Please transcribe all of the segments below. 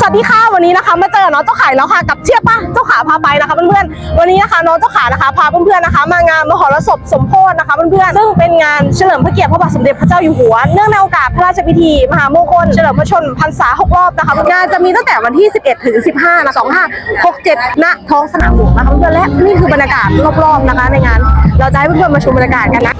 สวัสดีค่ะวันนี้นะคะ มาเจอน้องเจ้าขายแล้วค่ะกับเชียป้าเจ้าขาพาไปนะคะเพื่อนๆวันนี้นะคะน้องเจ้าขานะคะพาเพื่อนๆนะคะ มางานมหรสพสมโพธินะคะเพื่อนๆซึ่งเป็นงานเฉลิมพระเกียรติพระบาทสมเด็จพระเจ้าอยู่หัวเนื่องในโอกาสพระราชพิธีมหามงคลเฉลิมพระชนมพรรษา6รอบนะคะงานจะมีตั้งแต่วันที่ 11 ถึง 15นะ25 67ณท้องสนามหลวงนะคะเพื่อนๆและนี่คือบรรยากาศรอบๆนะคะในงาน เราจะให้เพื่อนๆมาชมบรรยากาศกันนะ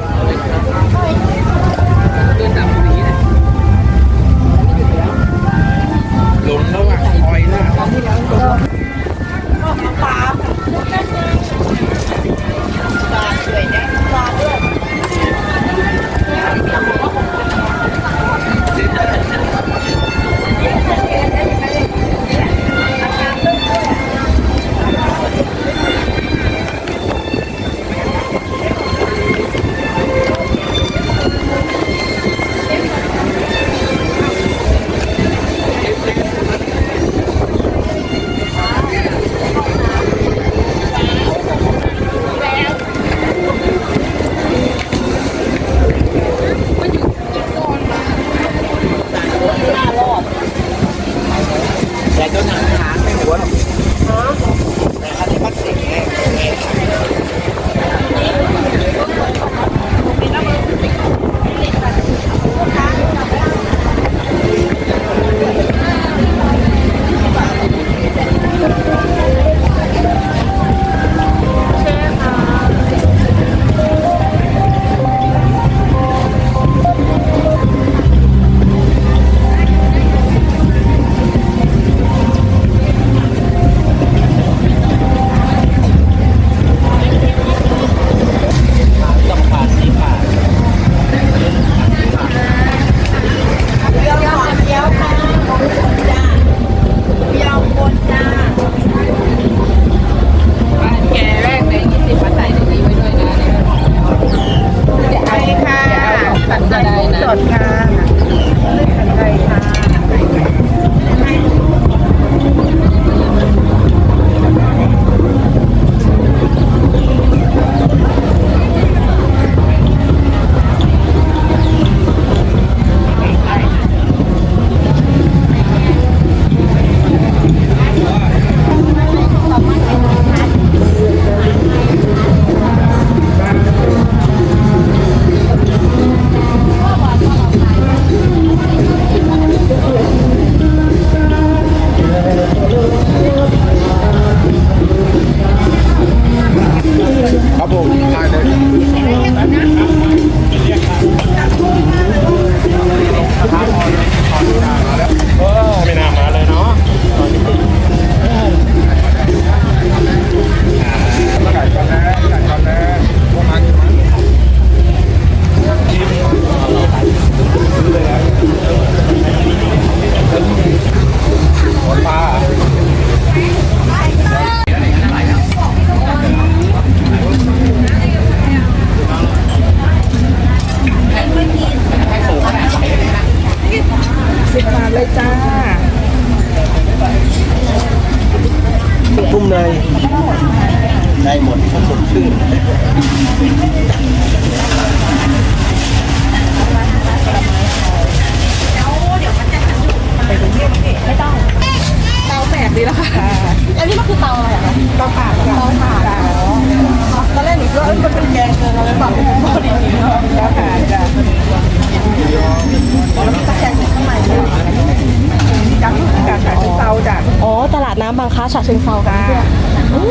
ฉะเชิงเซาค่ะเพื่อนอู้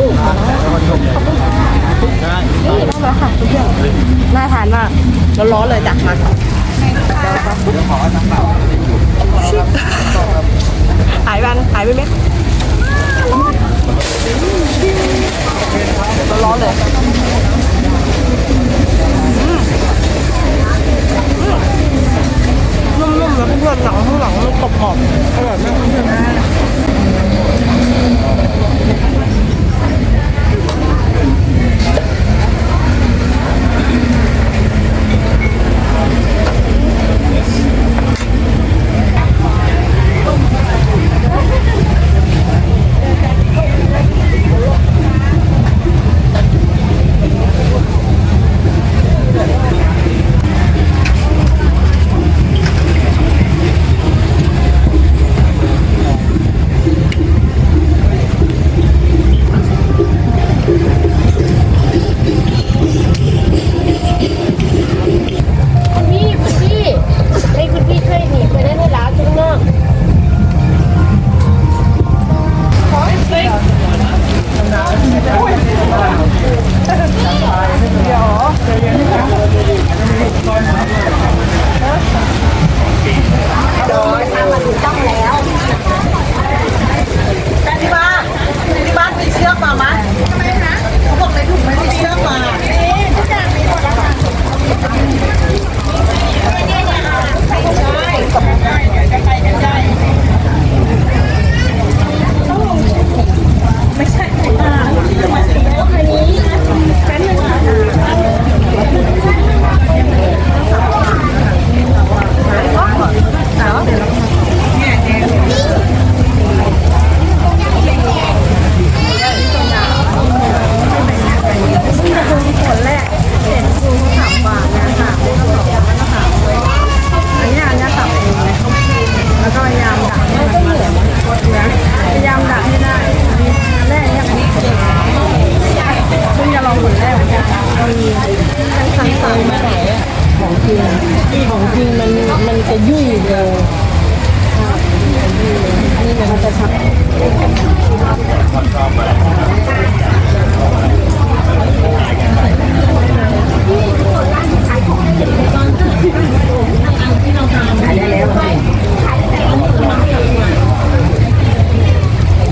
นี่ได้แล้วค่ะทุกอย่างน่าทานมากร้อนๆเลยจ้ะมาหายวันหายไปไหม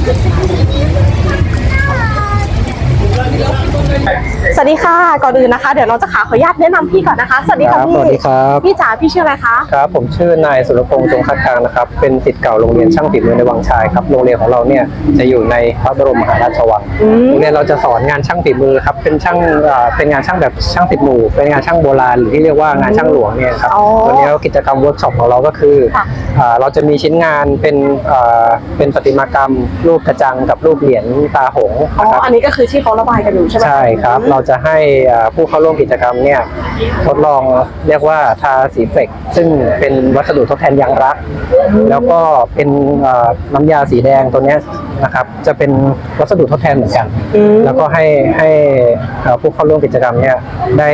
Thank you. สวัสดีค่ะ ก่อนอื่นนะคะ เดี๋ยวน้องจะขาขออนุญาตแนะนำพี่ก่อนนะคะ สวัสดีค่ะครับพี่สวัสดีครับ พี่จ๋าพี่ชื่ออะไรคะครับ ผมชื่อนายสุรพงษ์จงคัดกลางนะครับ เป็นศิษย์เก่าโรงเรียนช่างฝีมือในวังชายครับ โรงเรียนของเราเนี่ยจะอยู่ในพระบรมมหาราชวังโรงเรียนเราจะสอนงานช่างฝีมือครับ เป็นช่างอ่าเป็นงานช่างแบบช่างสิบหมู่ เป็นงานช่างโบราณหรือที่เรียกว่างานช่างหลวงเนี่ยครับอ๋อวันนี้กิจกรรมเวิร์กช็อปของเราก็คือค่ะอ่าเราจะมีชิ้นงานเป็นอ่าเป็นประติมากรรม รูปกระจังกับรูปเหรียญตาหงส์อ๋อนะครับ อันนี้ก็คือที่เขาระบายกันอยู่ใช่ไหมะใช่ครับ เราจะให้อ่าผู้เข้าร่วมกิจกรรมเนี่ยทดลองเรียกว่าทาสีเฟลกซึ่งเป็นวัสดุทดแทนยางรัก แล้วก็เป็นอ่าน้ำยาสีแดงตัวเนี้ยนะครับ จะเป็นวัสดุทดแทนเหมือนกันอืมแล้วก็ให้ให้อ่าผู้เข้าร่วมกิจกรรมเนี่ยได้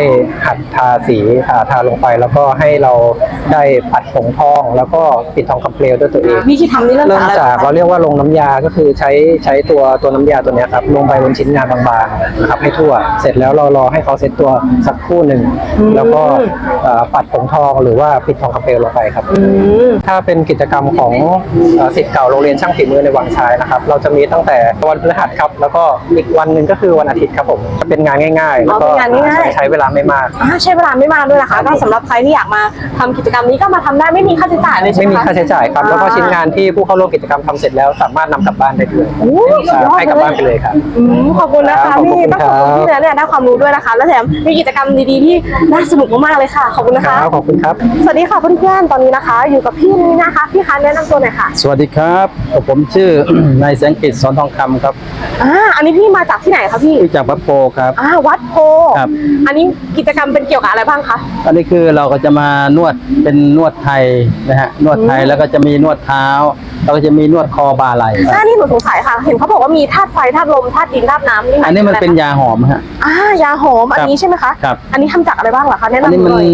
หัดทาสีอ่าทาลงไป แล้วก็ให้เราได้ปัดผงทอง แล้วก็ปิดทองคำเปลวด้วยตัวเองวิธีทำนี่เริ่มเริ่จากมอะไรจากคะเราเรียกว่าลงน้ำยาก็คือใช้ใช้ตัวตัวน้ำยาตัวเนี้ยครับลงไปบนชิ้นงานบางๆนะครับให้ทั่ว เสร็จแล้วเรารอให้เขาเซตตัวสักครู่หนึ่งแล้วก็เอ่อปัดผงทองหรือว่าปิดทองคำเปลวลงไปครับ อืม ถ้าเป็นกิจกรรมของเอ่อศิษย์เก่าโรงเรียนช่างฝีมือในวังชายนะครับ เราจะมีตั้งแต่วันพฤหัสครับ แล้วก็อีกวันหนึ่งก็คือวันอาทิตย์ครับผมจะเป็นงานง่ายๆ แล้วก็อ๋อเป็นงานง่ายๆใช้เวลาไม่มาก อ่าใช้เวลาไม่มากด้วยนะคะ ก็สำหรับใครที่อยากมาทำกิจกรรมนี้ก็มาทำได้ไม่มีค่าใช้จ่ายเลยใช่ไม่ไหมมีคะค่าใช้จ่ายครับ แล้วก็ชิ้นงานที่ผู้เข้าร่วมกิจกรรมทำเสร็จแล้วสามารถนำกลับบ้านได้ด้วยโอ้สุดยอดให้กลับบ้านไปเลยครับ อืมขอบคุณนะครัคะบขอบคุณนี่ต้องขอบคุณครับพี่เนยเนี่ยได้ความรู้ด้วยนะคะ แล้วแถมมีกิจกรรมดีๆที่น่าสนุกมากๆเลยค่ะ ขอบคุณนะคคะ รับขอบคุณครับ สวัสดีค่ะเพื่อนๆ ตอนนี้นะคะ อยู่กับพี่นี่นะคะ พี่คะแนะนำตัวหน่อยค่ะ สวัสดีครับผมชื่อ นายแสงกิจสอนทองคำครับอ่า อันนี้พี่มาจากที่ไหนคะพี่ ที่จากวัดโพครับ อ่า วัดโพครับ อันนี้กิจกรรมเป็นเกี่ยวกับอะไรบ้างคะ อันนี้คือเราก็จะมานวดเป็นนวดไทยนะฮะนวดไทยอืม แล้วก็จะมีนวดเท้าแล้วก็จะมีนวดคอบ่าไหล่ครับอ่านี่หนูสงสัยค่ะ เห็นเขาบอกว่ามีธาตุไฟธาตุลมธาตุดินธาตุน้ำนี่หายอันนี้มันถึงเป็นอะไรคะยาหอมฮะอ่ายาหอมอันนี้ใช่ไหมคะครับอันนี้ทำจากอะไรบ้างเหรอคะแนะอันนำนี้หมันน่อย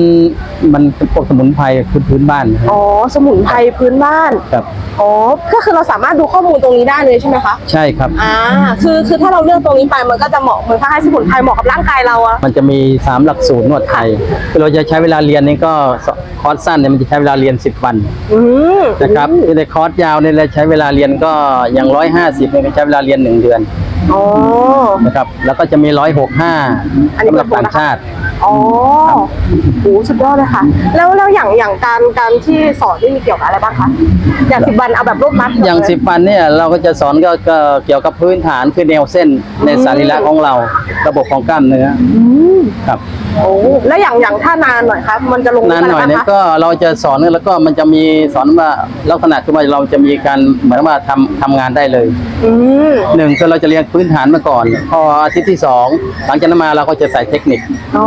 มันเป็นพวกสมุนไพรพื้นพื้นบ้านครับอ๋อสมุนไพรพื้นบ้านครับอ๋อก็คือเราสามารถดูข้อมูลตรงนี้ได้เลยใช่ไหมคะใช่ครับ อ่าคือคือถ้าเราเลือกตรงนี้ไปมันก็จะเหมาะเหมือนถ้าให้สมุนไพรเหมาะกับร่างกายเราอะ มันจะมีสามหลักสูตรนวดไทยคือเราจะใช้เวลาเรียนนี่ก็คอร์สสั้นเนี่ยมันจะใช้เวลาเรียน 10 วันอืมนะครับในคอร์สยาวเนี่ยเราใช้เวลาเรียนก็อย่างร้อยห้าสิบเนี่ยก็ใช้เวลาเรียนหนึ่งเดือน อ๋อนะครับ แล้วก็จะมีร้อยหกห้าอันนี้สำหรับเป็นต่างนะคะชาติอ๋อโหสุดยอดเลยค่ะ แล้วแล้วอย่างอย่างการการที่สอนที่มีเกี่ยวกับอะไรบ้างคะอย่างสิบวันเอาแบบรวบรัดอย่างสิบวันเนี่ยเราก็จะสอนก็ก็เกี่ยวกับพื้นฐานคือแนวเส้นในสรีระของเรา ระบบของกล้ามเนื้ออืมครับโอ้แล้วอย่างอย่างถ้านานหน่อยครับมันจะลงลึกนานหน่อยะไรเนี่ยบ้างคะก็เราจะสอนแล้วก็มันจะมีสอนว่าลักษณะคือว่าเราจะมีการเหมือนว่าทำทำงานได้เลยอืมหนึ่งคือเราจะเรียนพื้นฐานมาก่อน พออาทิตย์ที่สองหลังจากนั้นมาเราก็จะใส่เทคนิค อ๋อ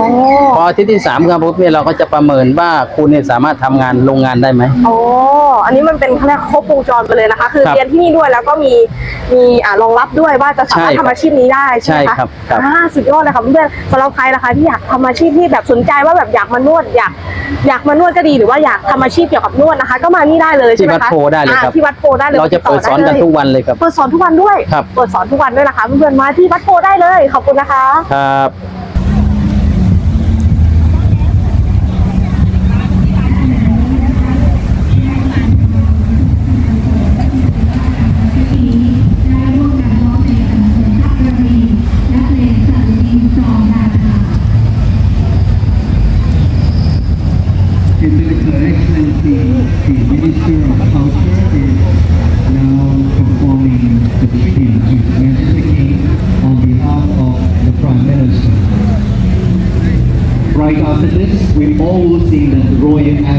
พออาทิตย์ที่สามครับปุ๊บเนี่ยเราก็จะประเมินว่าคุณเนี่ยสามารถทำงานโรงงานได้ไหมอ๋ออันนี้มันเป็นเขาเรียกครบวงจรไปเลยนะคะ คือครับเรียนที่นี่ด้วยแล้วก็มีมีอ่ารองรับด้วยว่าจะสามารถใช่ครับทำอาชีพนี้ได้ใช่ไหมใช่คะครับครับ อ่าสุดยอดเลยค่ะเพื่อนๆสำหรับใครนะคะที่อยากทำอาชีพที่แบบสนใจว่าแบบอยากมานวดอยากอยากมานวดก็ดีหรือว่าอยากทำอาชีพเกี่ยวกับนวดนะคะ ก็มานี่ได้เลยใช่ที่ไหมวัดคะโพได้เลยครับอ่าที่วัดโพได้เลยเราจะเปิดสอนกันทุกวันเลยครับ เปิดสอนทุกวันด้วยครับ เปิดสอนทุกวันด้วยนะคะเพื่อนๆมาที่วัดโพได้เลยขอบคุณนะคะ ครับ something that the Royal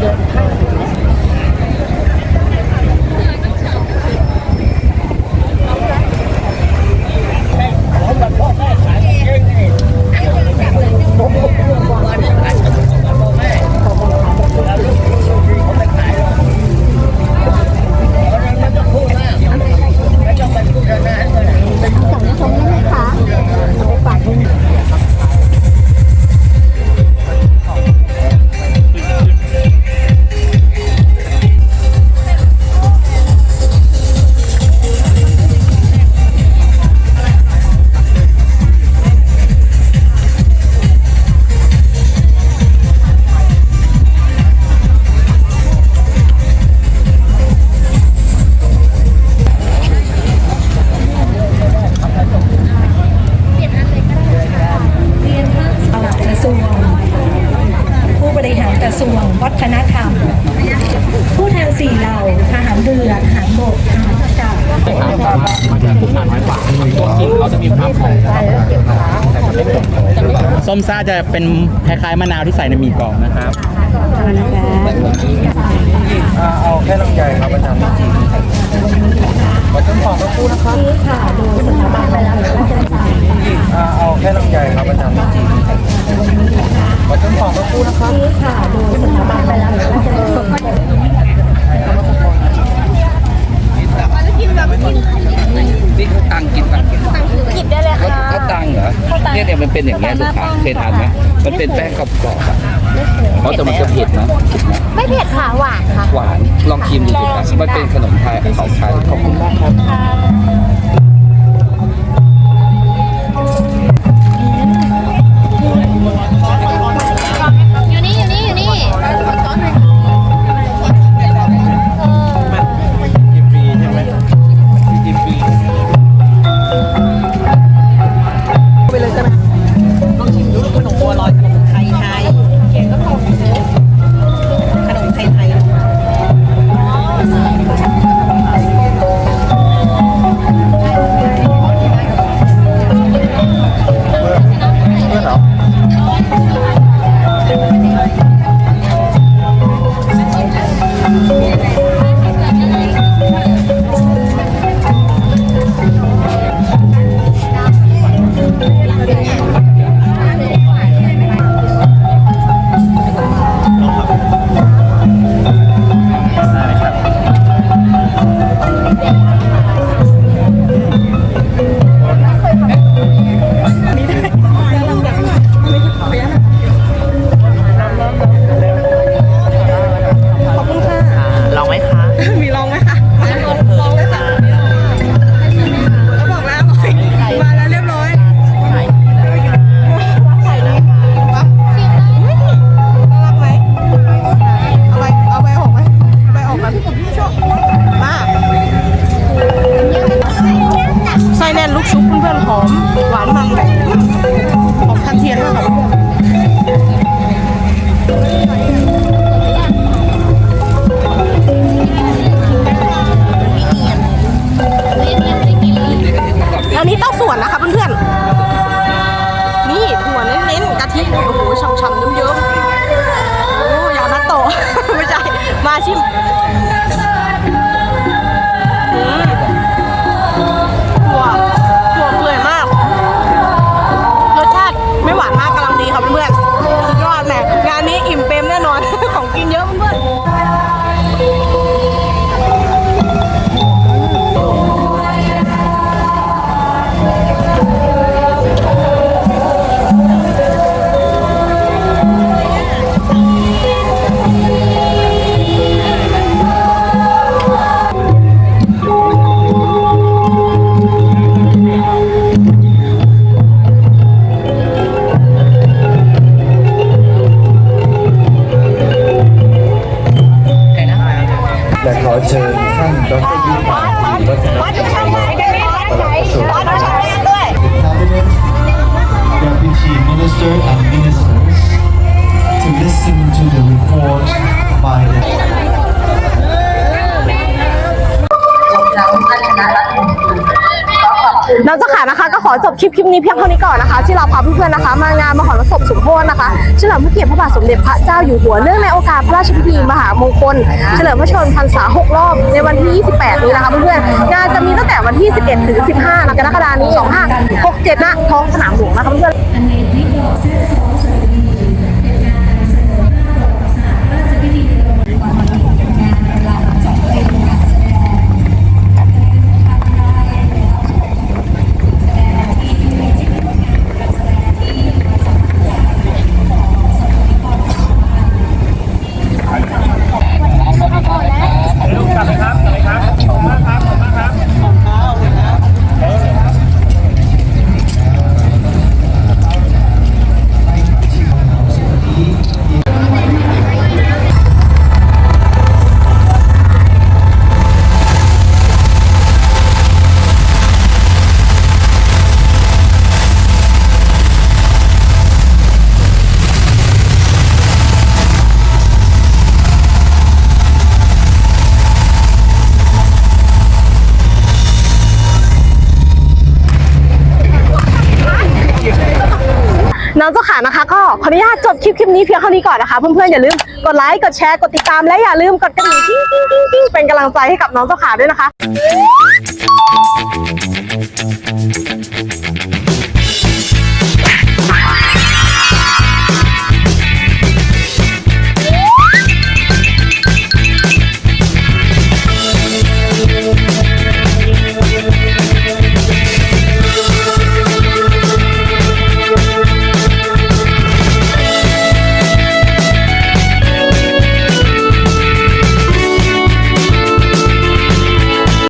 เยอะาจะเป็นคล้ายๆมะนาวที่ใส่ในหมี่กรอบนะครับเอาแค่ลำไยครับอาจารย์ขอต้นฟองสักครู่นะครับเอาแค่ลำไยครับอาจารย์ขอต้นฟองสักครู่นะครับนี่เขา ตังกินตังกินหยิบได้เลยค่ะ เขาตังเหรอเนี่ยเนี่ยมันเป็นอย่างเงี้ยลูกค้าเคยทานไหมมันเป็นแป้งกรอบๆอะเพราะแต่มันจะเผ็ดนะไม่เผ็ดค่ะหวานค่ะหวานลองชิมดูสิครับมันเป็นขนมไทยของไทยขอบคุณมากครับ คลิปคลิปนี้เพียงเท่านี้ก่อนนะคะ ที่เราพาเพื่อนๆนะคะ มางานมหรสพสมโพธนะคะเฉลิมพระเกียรติพระบาทสมเด็จพระเจ้าอยู่หัวเนื่องในโอกาสพระราชพิธีมหามงคล เฉลิมพระชนมพรรษา 6 รอบ ในวันที่ 28 นี้นะคะเพื่อนๆงานจะมีตั้งแต่วันที่ 11 ถึง 15กรกฎาคมนี้ 2567ณท้องสนามหลวงนะคะเพื่อนๆ คลิปนี้เพียงเท่านี้ก่อนนะคะ เพื่อนๆอย่าลืมกดไลค์กดแชร์กดติดตามและอย่าลืมกดกระดิ่งกิ้งกิ้งกิ้งกิ้งเป็นกำลังใจให้กับน้องเจ้าขาด้วยนะคะ